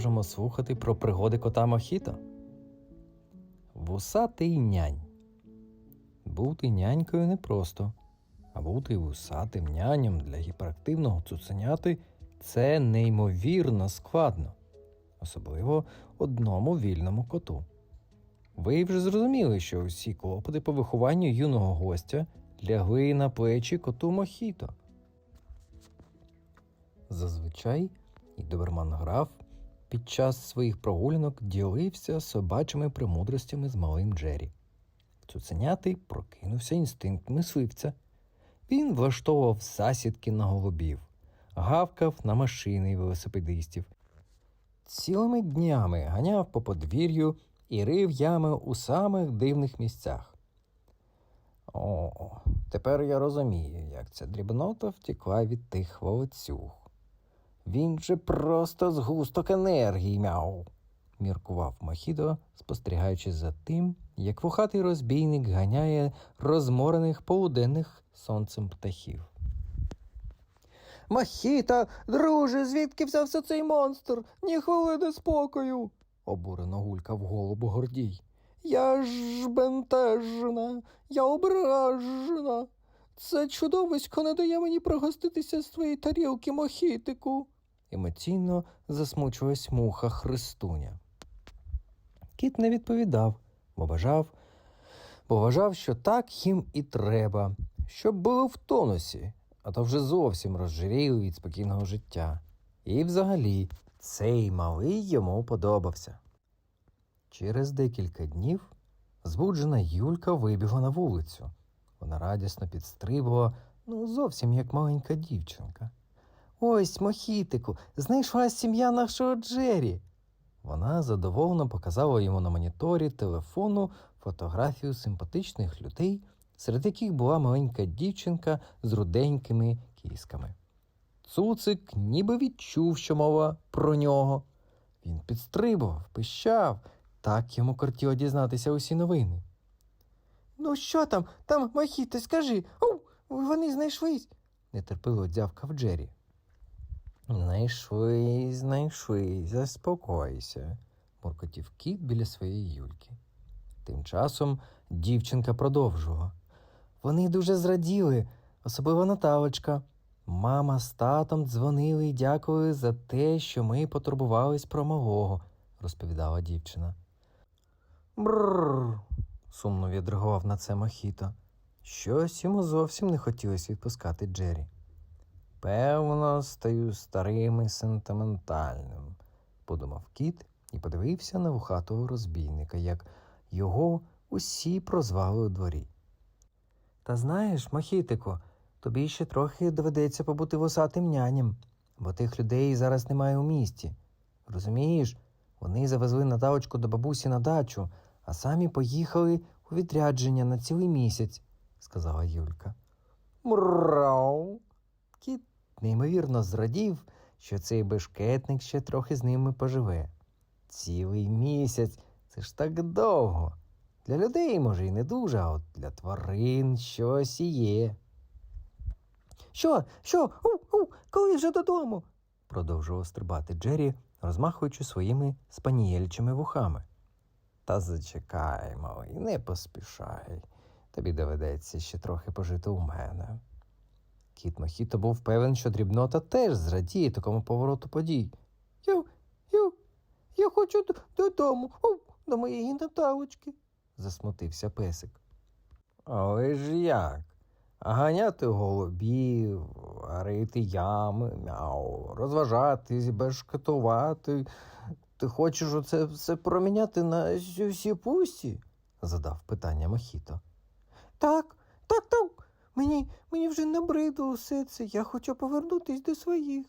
Продовжимо слухати про пригоди кота Мохіто. Вусатий нянь. Бути нянькою непросто, а бути вусатим няням для гіперактивного цуценяти це неймовірно складно, особливо одному вільному коту. Ви вже зрозуміли, що усі клопоти по вихованню юного гостя лягли на плечі коту Мохіто. Зазвичай і доберман граф під час своїх прогулянок ділився собачими премудростями з малим Джері. Цуценятий прокинувся інстинкт мисливця. Він влаштовував засідки на голубів, гавкав на машини і велосипедистів. Цілими днями ганяв по подвір'ю і рив ями у самих дивних місцях. О, тепер я розумію, як ця дрібнота втекла від тих волоцюг. Він же просто згусток енергії мяу, міркував Мохідо, спостерігаючи за тим, як вухатий розбійник ганяє розморених полуденних сонцем птахів. Мохіта, друже, звідки взявся цей монстр? Ні хвилини спокою. обурено гулькав голубу Гордій. Я ж бентежна, я ображена. Це чудовисько не дає мені пригоститися з твоєї тарілки, мохітику. Емоційно засмучилась муха Христуня. Кіт не відповідав, бо бажав, бо вважав, що так їм і треба, щоб були в тонусі, а то вже зовсім розжиріли від спокійного життя. І взагалі цей малий йому подобався. Через декілька днів збуджена Юлька вибігла на вулицю. Вона радісно підстрибувала, ну зовсім як маленька дівчинка. Ось, мохітику, знайшла сім'я нашого Джері. Вона задоволено показала йому на моніторі телефону фотографію симпатичних людей, серед яких була маленька дівчинка з руденькими кісками. Цуцик ніби відчув, що мова про нього. Він підстрибував, пищав, так йому кортіло дізнатися усі новини. Ну, що там, там, Мохіто, скажи, Оу, вони знайшлись, нетерпеливо дзявкав Джері. Знайшли, знайшли, заспокойся, муркотів кіт біля своєї Юльки. Тим часом дівчинка продовжувала. Вони дуже зраділи, особливо Наталочка. Мама з татом дзвонили і дякували за те, що ми потурбувались про малого, розповідала дівчина. Бррр, сумно відреагував на це Мохіто. Щось йому зовсім не хотілося відпускати Джері. Певно, стаю старим і сентиментальним, подумав кіт і подивився на вухатого розбійника, як його усі прозвали у дворі. Та знаєш, Мохітику, тобі ще трохи доведеться побути вусатим няням, бо тих людей зараз немає у місті. Розумієш, вони завезли Наталочку до бабусі на дачу, а самі поїхали у відрядження на цілий місяць, сказала Юлька. Мрау. Кіт неймовірно зрадів, що цей бешкетник ще трохи з ними поживе. Цілий місяць це ж так довго. Для людей, може, і не дуже, а от для тварин щось і є. Що, що? У, у, коли вже додому? продовжував стрибати Джері, розмахуючи своїми спанієльчими вухами. Та зачекай, малий, не поспішай. Тобі доведеться ще трохи пожити у мене. Кіт Мохіто був певен, що дрібнота теж зрадіє такому повороту подій. Ю, ю, я хочу додому, О, до моєї Наталочки, засмутився песик. Але ж як? Ганяти голубів, рити ями, мяу, розважатись, бешкетувати. Ти хочеш оце все проміняти на всі пусті? задав питання Мохіто. Так. Мені, мені вже набридло все це. Я хочу повернутись до своїх.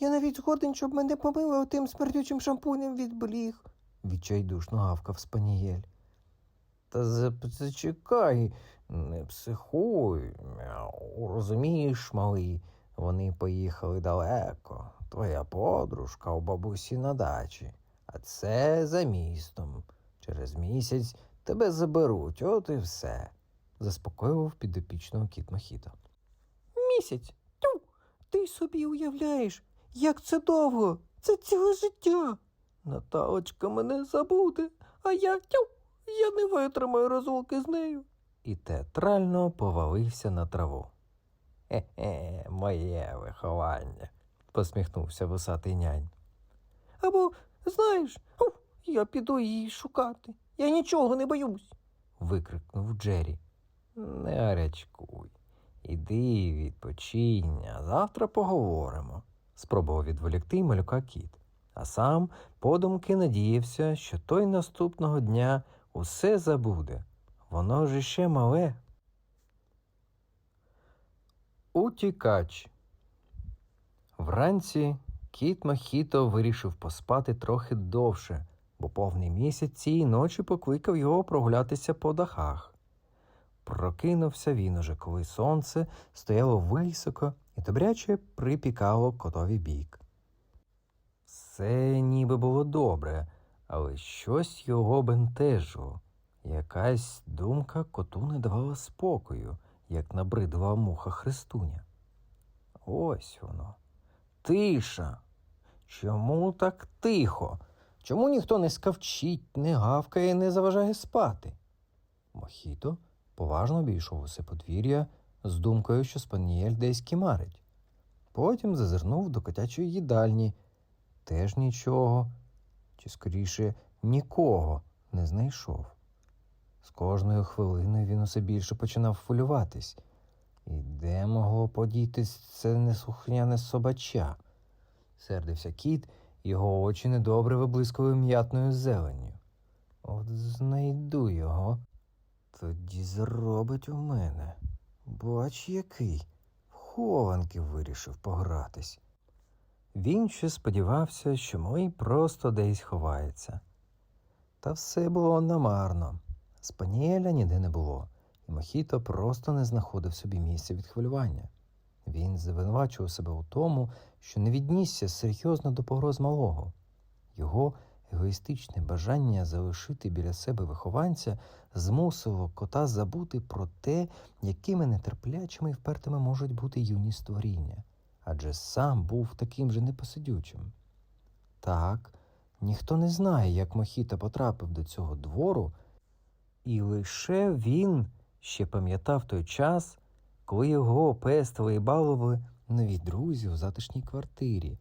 Я навіть згоден, щоб мене помили тим смердючим шампунем від бліг, відчайдушно гавкав спанієль. Та зачекай, не психуй, мяу. Розумієш, малий, вони поїхали далеко. Твоя подружка у бабусі на дачі, а це за містом. Через місяць тебе заберуть, от і все, заспокоював підопічного кіт Мохіто. Місяць? Тю, ти собі уявляєш, як це довго? Це ціле життя. Наталочка мене забуде, а я тю, я не витримаю розлуки з нею. І театрально повалився на траву. Хе-хе, моє виховання, посміхнувся вусатий нянь. Або, знаєш, я піду її шукати. Я нічого не боюсь. викрикнув Джері. Не гарячкуй. Іди відпочинь, а завтра поговоримо. Спробував відволікти малюка кіт, а сам подумки надіявся, що той наступного дня усе забуде. Воно ж іще мале. Утікач. Вранці кіт Махіто вирішив поспати трохи довше, бо повний місяць цієї ночі покликав його прогулятися по дахах. Прокинувся він уже, коли сонце стояло високо і добряче припікало котові бік. Все ніби було добре, але щось його бентежило. Якась думка коту не давала спокою, як набридла муха Христуня. Ось воно. Тиша. Чому так тихо? Чому ніхто не скавчить, не гавкає, не заважає спати? Мохіто поважно обійшов усе подвір'я з думкою, що спанієль десь кімарить. Потім зазирнув до котячої їдальні. Теж нічого, чи скоріше нікого не знайшов. З кожною хвилиною він усе більше починав хвилюватись. І де могло подітись це неслухняне собача? Сердився кіт, його очі недобре виблискували м'ятною зеленню. От знайду його, тоді зробить у мене. Бач, який. В хованки вирішив погратись. Він ще сподівався, що мой просто десь ховається. Та все було намарно. Спаніеля ніде не було, і Мохіто просто не знаходив собі місця від хвилювання. Він звинувачував себе у тому, що не віднісся серйозно до погроз малого. Його егоїстичне бажання залишити біля себе вихованця змусило кота забути про те, якими нетерплячими і впертими можуть бути юні створіння, адже сам був таким же непосидючим. Так, ніхто не знає, як Мохіта потрапив до цього двору, і лише він ще пам'ятав той час, коли його пестили і балували нові друзі у затишній квартирі.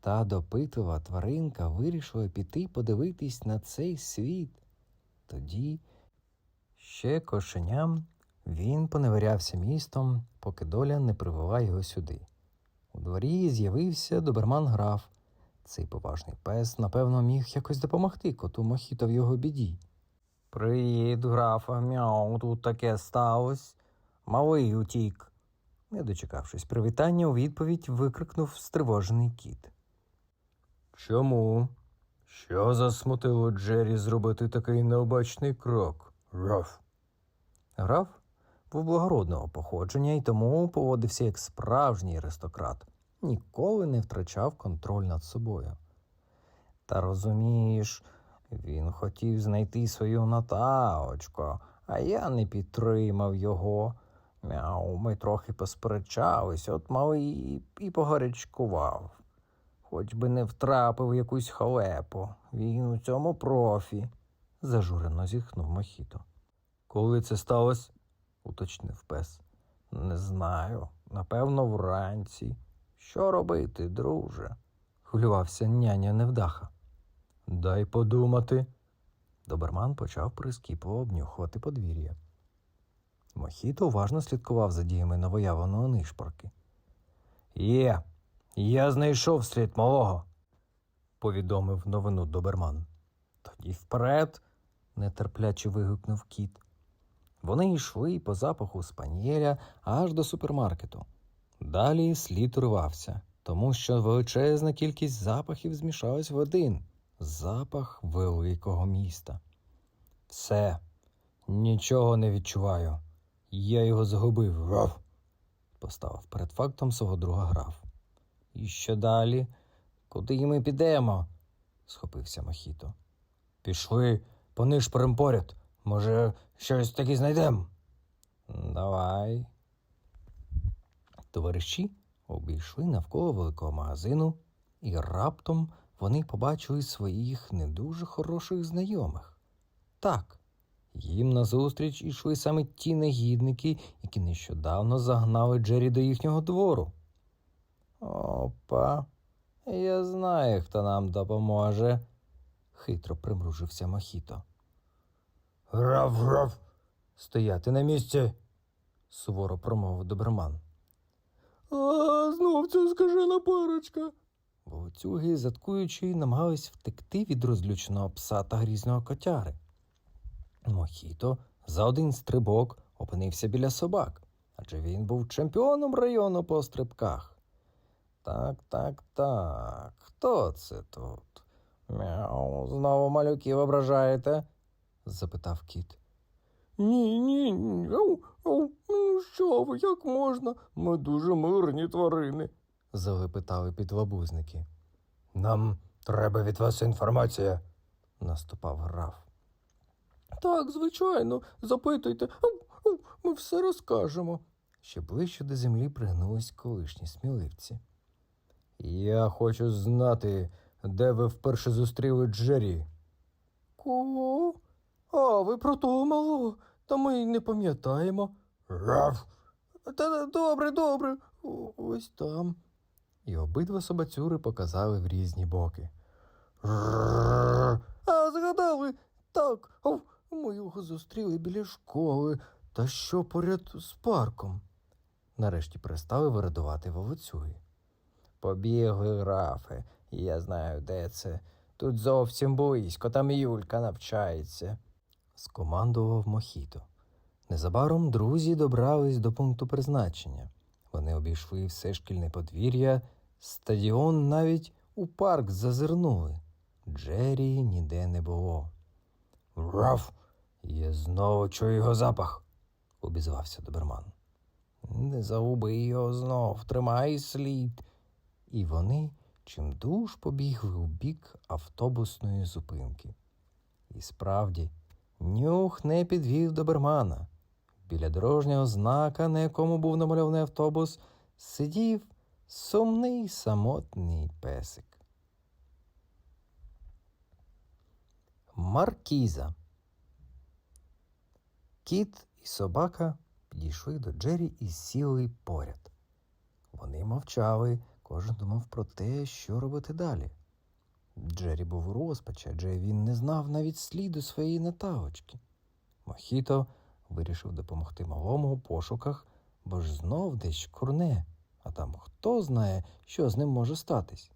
Та допитова тваринка вирішила піти подивитись на цей світ. Тоді, ще кошеням, він поневирявся містом, поки доля не привела його сюди. У дворі з'явився доберман граф. Цей поважний пес, напевно, міг якось допомогти коту Мохіто в його біді. Привіт, графа, мяу, тут таке сталося. Малий утік. Не дочекавшись привітання, у відповідь викрикнув стривожений кіт. Чому? Що засмутило Джері зробити такий необачний крок? Граф. Граф був благородного походження і тому поводився як справжній аристократ, ніколи не втрачав контроль над собою. Та розумієш, він хотів знайти свою Наталочку, а я не підтримав його. Мяу, ми трохи посперечались, от малий і, погарячкував. Хоч би не втрапив якусь халепу. Він у цьому профі, зажурено зітхнув Мохіто. Коли це сталося? уточнив пес. Не знаю. Напевно, вранці. Що робити, друже? хвилювався няня невдаха. Дай подумати. Доберман почав прискіпливо обнюхувати подвір'я. Мохіто уважно слідкував за діями новоявленого нишпорки. Є, я знайшов слід малого, повідомив новину доберман. Тоді вперед, нетерпляче вигукнув кіт. Вони йшли по запаху спанієля аж до супермаркету. Далі слід урвався, тому що величезна кількість запахів змішалась в один запах великого міста. Все, нічого не відчуваю. Я його загубив. Поставив перед фактом свого друга граф. І що далі? Куди ми підемо? схопився Мохіто. Пішли, понишпорим поряд. Може, щось таки знайдемо. Давай. Товариші обійшли навколо великого магазину і раптом вони побачили своїх не дуже хороших знайомих. Так, їм назустріч ішли саме ті негідники, які нещодавно загнали Джері до їхнього двору. Опа, я знаю, хто нам допоможе, хитро примружився Мохіто. Граф, граф, стояти на місці, суворо промовив доберман. А знов ця скажена парочка. Вовцюги, заткуючи, намагались втекти від розлюченого пса та грізного котяри. Мохіто за один стрибок опинився біля собак, адже він був чемпіоном району по стрибках. Так, так, так. Хто це тут? Мяу, знову малюків ображаєте? запитав кіт. Ні, ні, ні. Ну що ви, як можна? Ми дуже мирні тварини, залепетали підлабузники. Нам треба від вас інформація, наступав граф. Так, звичайно, запитуйте, ми все розкажемо. Ще ближче до землі пригнулись колишні сміливці. Я хочу знати, де ви вперше зустріли Джері. Кого? А, ви про того малого, та ми й не пам'ятаємо. Раф. Та добре, добре. Ось там. І обидва собацюри показали в різні боки. А, згадали. Так, ми його зустріли біля школи, та що поряд з парком. Нарешті перестали вирадувати вовоцюги. Побігли, графе, я знаю, де це. Тут зовсім близько, там Юлька навчається, скомандував Мохіто. Незабаром друзі добрались до пункту призначення. Вони обійшли все шкільне подвір'я, стадіон навіть у парк зазирнули. Джері ніде не було. Раф, я знову чую його запах, обізвався доберман. Не загуби його знов, тримай слід. І вони чимдуж побігли у бік автобусної зупинки. І справді, нюх не підвів добермана. Біля дорожнього знака, на якому був намальований автобус, сидів сумний самотний песик. Маркіза. Кіт і собака підійшли до Джері і сіли поряд. Вони мовчали, кожен думав про те, що робити далі. Джері був у розпачі, адже він не знав навіть сліду своєї натавочки. Мохіто вирішив допомогти малому у пошуках, бо ж знов десь курне, а там хто знає, що з ним може статись.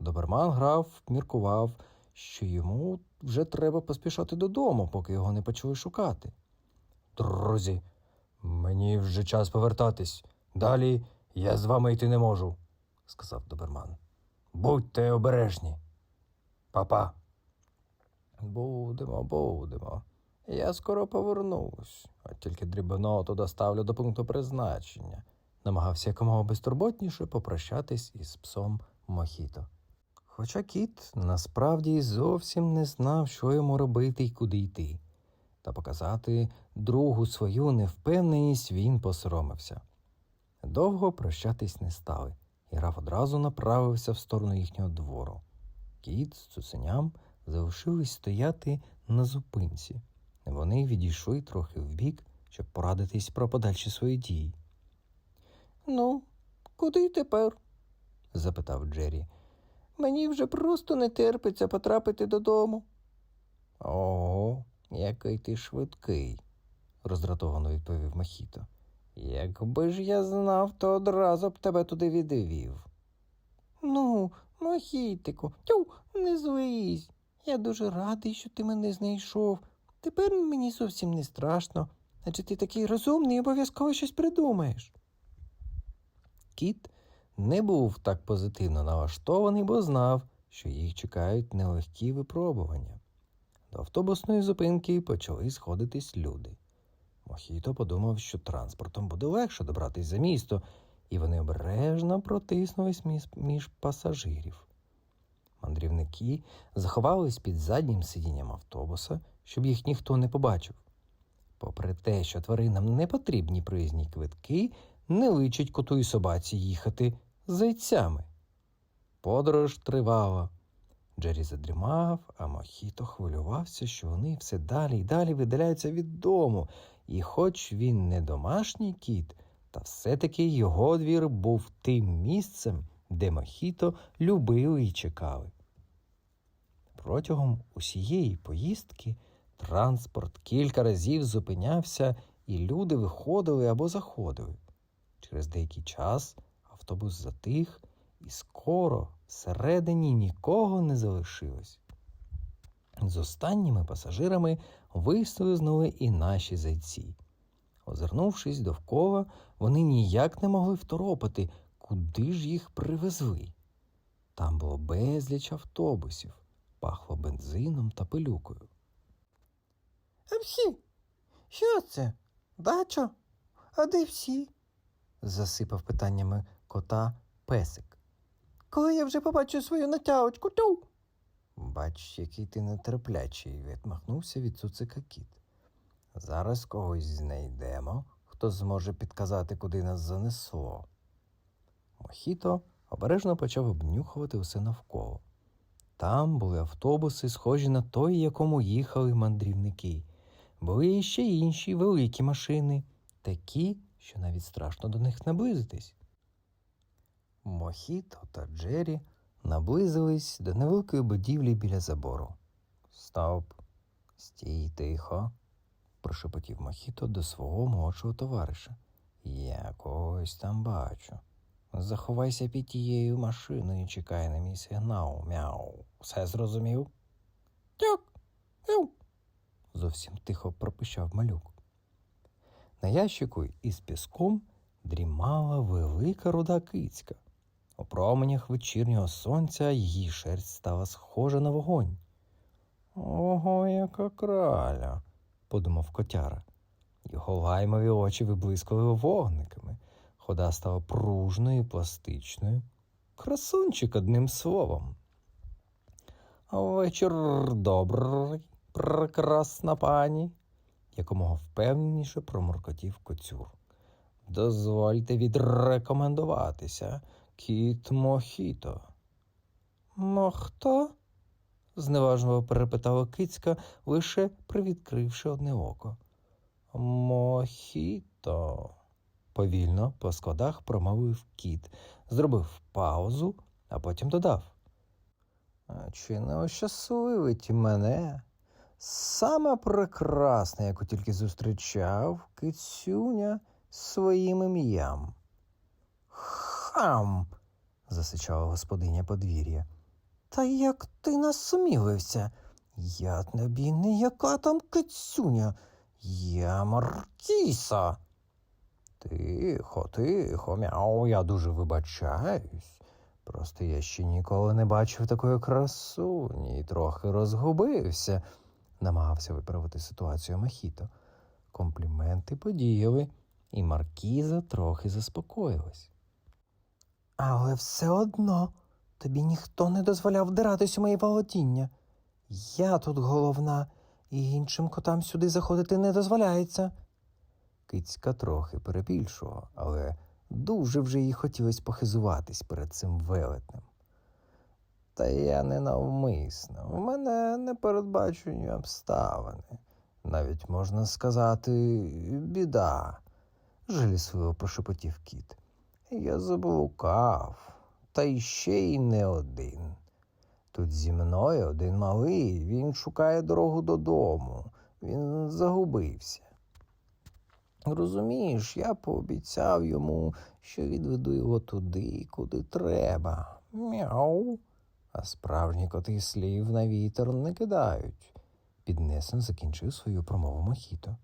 Доберман грав, міркував, що йому вже треба поспішати додому, поки його не почали шукати. Друзі, мені вже час повертатись. Далі я з вами йти не можу, сказав доберман. Будьте обережні. Папа. Будемо, будемо. Я скоро повернусь, от тільки дрібноту доставлю до пункту призначення. Намагався якомога безтурботніше попрощатись із псом Мохіто. Хоча кіт насправді зовсім не знав, що йому робити і куди йти, та показати другу свою невпевненість він посоромився. Довго прощатись не стали, і граф одразу направився в сторону їхнього двору. Кіт з цуценям залишились стояти на зупинці. Вони відійшли трохи вбік, щоб порадитись про подальші свої дії. Ну, куди тепер? запитав Джері. Мені вже просто не терпиться потрапити додому. Ого, який ти швидкий, роздратовано відповів Махіто. Якби ж я знав, то одразу б тебе туди відвів. Ну, Мохітику, тю, не злись. Я дуже радий, що ти мене знайшов. Тепер мені зовсім не страшно, адже ти такий розумний і обов'язково щось придумаєш. Кіт не був так позитивно налаштований, бо знав, що їх чекають нелегкі випробування. До автобусної зупинки почали сходитись люди. Мохіто подумав, що транспортом буде легше добратись за місто, і вони обережно протиснулись між, пасажирів. Мандрівники заховались під заднім сидінням автобуса, щоб їх ніхто не побачив. Попри те, що тваринам не потрібні проїзні квитки, не личить коту і собаці їхати зайцями. Подорож тривала. Джері задрімав, а Мохіто хвилювався, що вони все далі й далі видаляються від дому, і хоч він не домашній кіт, та все-таки його двір був тим місцем, де Мохіто любили і чекали. Протягом усієї поїздки транспорт кілька разів зупинявся, і люди виходили або заходили. Через деякий час автобус затих, і скоро всередині нікого не залишилось. З останніми пасажирами вислизнули і наші зайці. Озирнувшись довкола, вони ніяк не могли второпати, куди ж їх привезли. Там було безліч автобусів, пахло бензином та пилюкою. А всі? Що це? Дача? А де всі? засипав питаннями кота песик. Коли я вже побачу свою натяочку, ту. Бач, який ти нетерплячий, відмахнувся від цуцика кіт. Зараз когось знайдемо, хто зможе підказати, куди нас занесло. Мохіто обережно почав обнюхувати усе навколо. Там були автобуси, схожі на той, якому їхали мандрівники. Були ще інші великі машини, такі, що навіть страшно до них наблизитись. Мохіто та Джері наблизились до невеликої будівлі біля забору. Стоп, стій тихо, прошепотів Мохіто до свого молодшого товариша. Я когось там бачу. Заховайся під тією машиною і чекай на мій сигнал. Мяу. Все зрозумів? Так. Ю. зовсім тихо пропищав малюк. На ящику із піском дрімала велика руда кицька. У променях вечірнього сонця її шерсть стала схожа на вогонь. Ого, яка краля, подумав котяра. Його лаймові очі виблискували вогниками, хода стала пружною і пластичною. Красунчик одним словом. Вечір добрий, прекрасна пані, якомога впевненіше проморкотів коцюр. Дозвольте відрекомендуватися, кіт Мохіто. Мохто? зневажливо перепитала кицька, лише привідкривши одне око. Мохіто. Повільно по складах промовив кіт, зробив паузу, а потім додав. Чи не ощасливить мене? Саме прекрасне, яку тільки зустрічав кицюня своїм ім'ям. Хам. засичала господиня подвір'я. Та як ти насмілився? Я тобі не яка там кицюня. Я Маркіса. Тихо, тихо, мяу, я дуже вибачаюсь. Просто я ще ніколи не бачив такої красуні і трохи розгубився, намагався виправити ситуацію Махіто. Компліменти подіяли, і Маркіза трохи заспокоїлась. Але все одно тобі ніхто не дозволяв вдиратись у мої володіння. Я тут головна, і іншим котам сюди заходити не дозволяється. Кицька трохи перебільшувала, але дуже вже їй хотілося похизуватись перед цим велетнем. Та я не навмисно, у мене непередбачені обставини. Навіть можна сказати, біда, жалісливо прошепотів кіт. Я заблукав, та ще й не один. Тут зі мною один малий, він шукає дорогу додому, він загубився. Розумієш, я пообіцяв йому, що відведу його туди, куди треба. Мяу. А справжні коти слів на вітер не кидають. Піднесен закінчив свою промову Мохіто.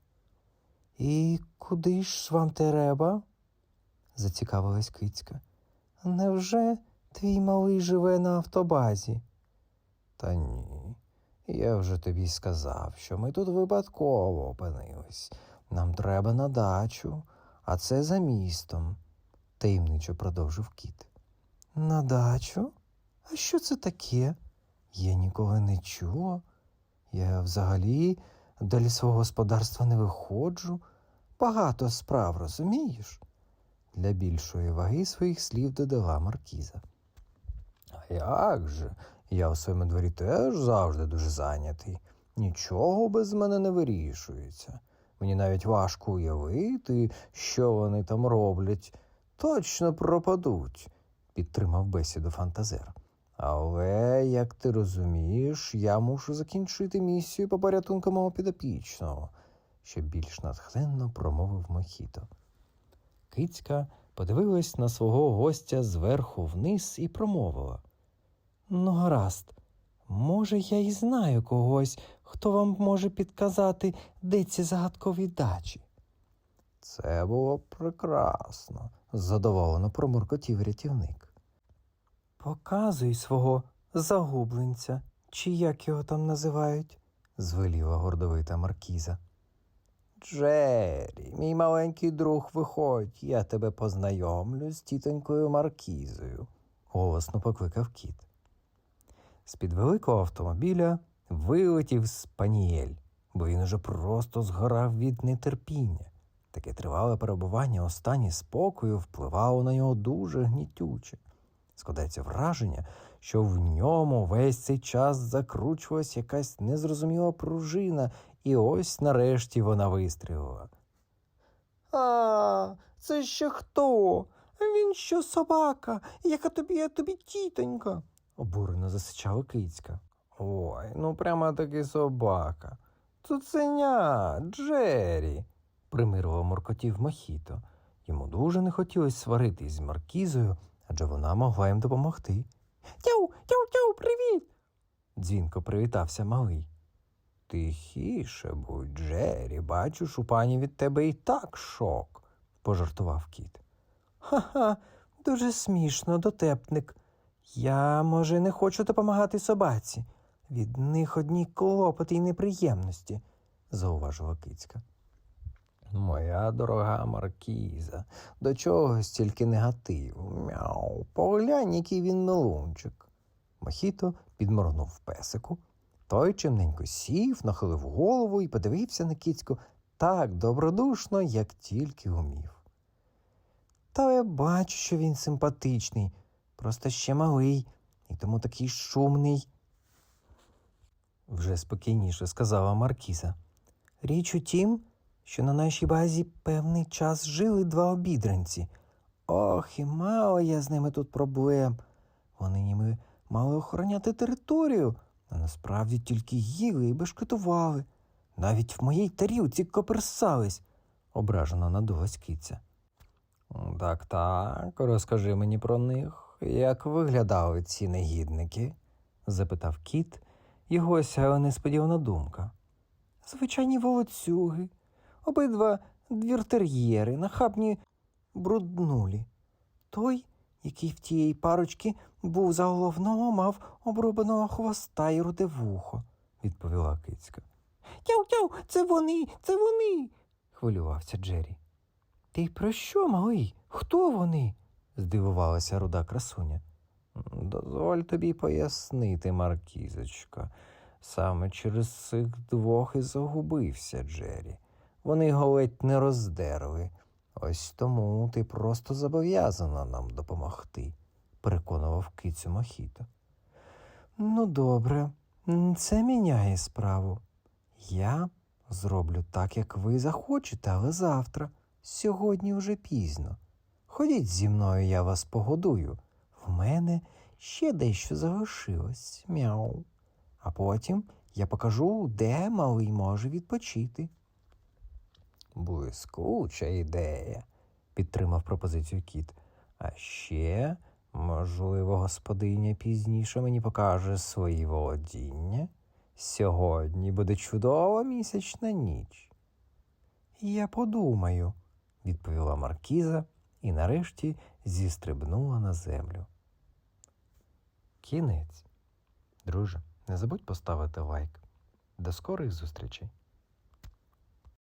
І куди ж вам треба? Зацікавилась кицька. Невже твій малий живе на автобазі? Та ні. Я вже тобі сказав, що ми тут випадково опинились. Нам треба на дачу, а це за містом, таємничо продовжив кіт. На дачу? А що це таке? Я ніколи не чула. Я взагалі до лісового господарства не виходжу. Багато справ, розумієш? Для більшої ваги своїх слів додала Маркіза. А як же? Я у своєму дворі теж завжди дуже зайнятий. Нічого без мене не вирішується. Мені навіть важко уявити, що вони там роблять. Точно пропадуть, підтримав бесіду фантазер. Але, як ти розумієш, я мушу закінчити місію по порятунку мого підопічного, ще більш натхненно промовив Мохіто. Кицька подивилась на свого гостя зверху вниз і промовила. Ну, гаразд. Може, я і знаю когось, хто вам може підказати, де ці загадкові дачі. Це було прекрасно, задоволено промуркотів рятівник. Показуй свого загубленця, чи як його там називають. звеліла гордовита маркіза. Джері, мій маленький друг, виходь, я тебе познайомлю з тітонькою Маркізою, голосно покликав кіт. З-під великого автомобіля вилетів спанієль, бо він уже просто згорав від нетерпіння. Таке тривале перебування у стані спокою впливало на нього дуже гнітюче. Складається враження, що в ньому весь цей час закручувалась якась незрозуміла пружина, і ось нарешті вона вистрілила. А, це ще хто? Він що собака, яка тобі, я тобі тітонька. Обурено засичала кицька. Ой, ну прямо таки собака. Цуценя, Джері, примирливо моркотів Мохіто. Йому дуже не хотілося сваритись з Маркізою, адже вона могла їм допомогти. Тяу, тяу, тяу, привіт. Дзвінко привітався малий. Тихіше будь, Джері, бачиш, у пані від тебе і так шок, пожартував кіт. Ха-ха, дуже смішно, дотепник. Я, може, не хочу допомагати собаці. Від них одні клопоти й неприємності, зауважила кицька. Моя дорога Маркіза, до чого стільки негативу. Мяу, поглянь, який він милунчик. Мохіто підморгнув песику. Той чимненько сів, нахилив голову і подивився на кицьку так добродушно, як тільки умів. Та я бачу, що він симпатичний, просто ще малий, і тому такий шумний. Вже спокійніше сказала Маркіза. Річ у тім, що на нашій базі певний час жили два обідранці. Ох, і мало я з ними тут проблем. Вони ніби мали охороняти територію, а насправді тільки їли і бешкетували. Навіть в моїй тарілці коперсались, ображено надулась киця. Так, так, розкажи мені про них. Як виглядали ці негідники? запитав кіт, його осяяла несподівана думка. Звичайні волоцюги, обидва двіртер'єри, нахабні бруднулі. Той, який в тієї парочки був за головного, мав обрубаного хвоста і руде вухо, відповіла кицька. Тяу-тяу, це вони, це вони. хвилювався Джері. Ти про що, малий? Хто вони? здивувалася руда красуня. Дозволь тобі пояснити, Маркізочка. Саме через цих двох і загубився Джері. Вони його ледь не роздерли. Ось тому ти просто зобов'язана нам допомогти, переконував кицю Мохіто. Ну, добре, це міняє справу. Я зроблю так, як ви захочете, але завтра. Сьогодні вже пізно. Ходіть зі мною, я вас погодую. В мене ще дещо залишилось, мяу. А потім я покажу, де малий може відпочити. Блискуча ідея, підтримав пропозицію кіт. А ще, можливо, господиня пізніше мені покаже свої володіння. Сьогодні буде чудова місячна ніч. Я подумаю, відповіла Маркіза і нарешті зістрибнула на землю. Кінець. Друже, не забудь поставити лайк. До скорих зустрічей!